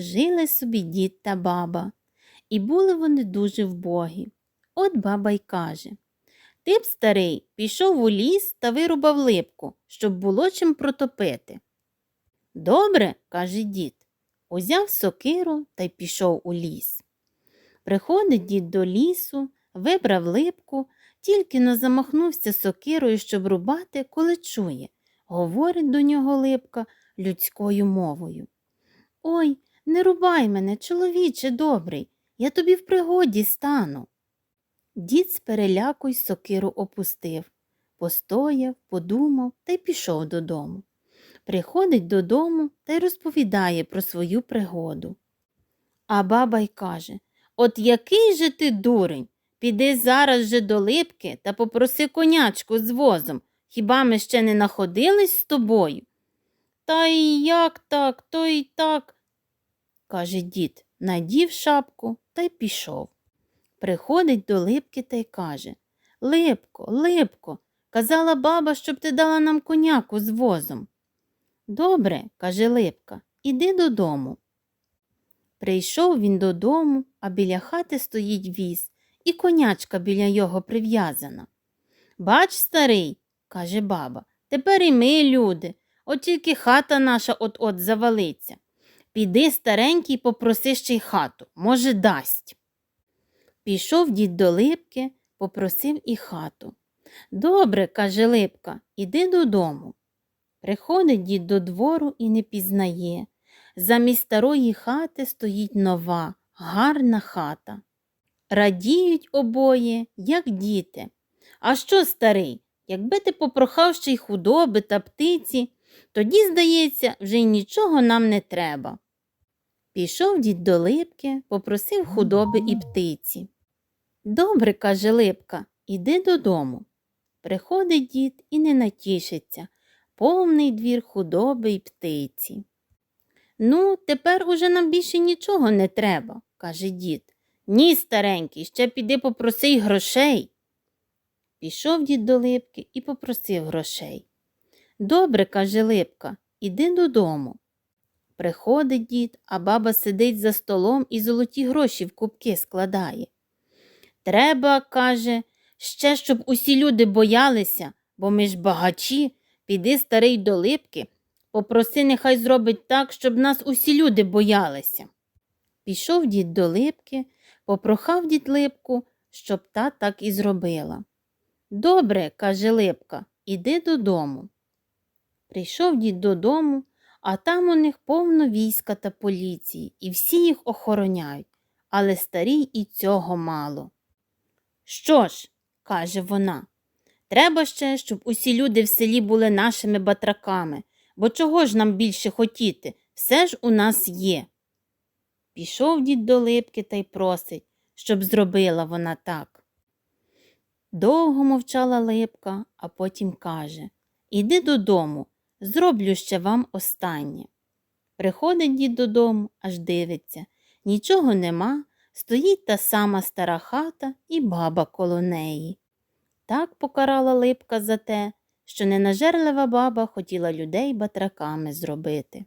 жили собі дід та баба, і були вони дуже вбогі. От баба й каже Ти б, старий, пішов у ліс та вирубав липку, щоб було чим протопити. Добре, каже дід, узяв сокиру та й пішов у ліс. Приходить дід до лісу, вибрав липку, тільки но замахнувся сокирою, щоб рубати, коли чує. Говорить до нього липка людською мовою. Ой, не рубай мене, чоловіче добрий, я тобі в пригоді стану. Дід з переляку й сокиру опустив, постояв, подумав та й пішов додому. Приходить додому та й розповідає про свою пригоду. А баба й каже От який же ти дурень? Піди зараз же до липки та попроси конячку з возом. Хіба ми ще не находились з тобою? Та й як так, то й так, каже дід, надів шапку та й пішов. Приходить до липки та й каже Липко, липко, казала баба, щоб ти дала нам коняку з возом. Добре, каже Липка, іди додому. Прийшов він додому, а біля хати стоїть віз, і конячка біля його прив'язана. Бач, старий, каже баба, тепер і ми, люди, от тільки хата наша от-от завалиться. Піди, старенький, попроси ще й хату, може, дасть. Пішов дід до липки, попросив і хату. Добре, каже Липка, іди додому. Приходить дід до двору і не пізнає. Замість старої хати стоїть нова, гарна хата. Радіють обоє, як діти. А що, старий, якби ти попрохав ще й худоби та птиці, тоді, здається, вже й нічого нам не треба. Пішов дід до липки, попросив худоби і птиці. Добре, каже Липка, іди додому. Приходить дід і не натішиться, повний двір худоби й птиці. Ну, тепер уже нам більше нічого не треба, каже дід. Ні, старенький, ще піди попроси й грошей. Пішов дід до липки і попросив грошей. Добре, каже Липка, іди додому. Приходить дід, а баба сидить за столом і золоті гроші в кубки складає. Треба, каже, ще, щоб усі люди боялися, бо ми ж багачі, піди старий до липки, попроси, нехай зробить так, щоб нас усі люди боялися. Пішов дід до липки, попрохав дід липку, щоб та так і зробила. Добре, каже Липка, іди додому. Прийшов дід додому, а там у них повно війська та поліції, і всі їх охороняють, але старій і цього мало. Що ж, каже вона, треба ще, щоб усі люди в селі були нашими батраками, бо чого ж нам більше хотіти, все ж у нас є. Пішов дід до липки та й просить, щоб зробила вона так. Довго мовчала липка, а потім каже Іди додому, зроблю ще вам останнє. Приходить дід додому, аж дивиться. Нічого нема, стоїть та сама стара хата і баба коло неї. Так покарала липка за те, що ненажерлива баба хотіла людей батраками зробити.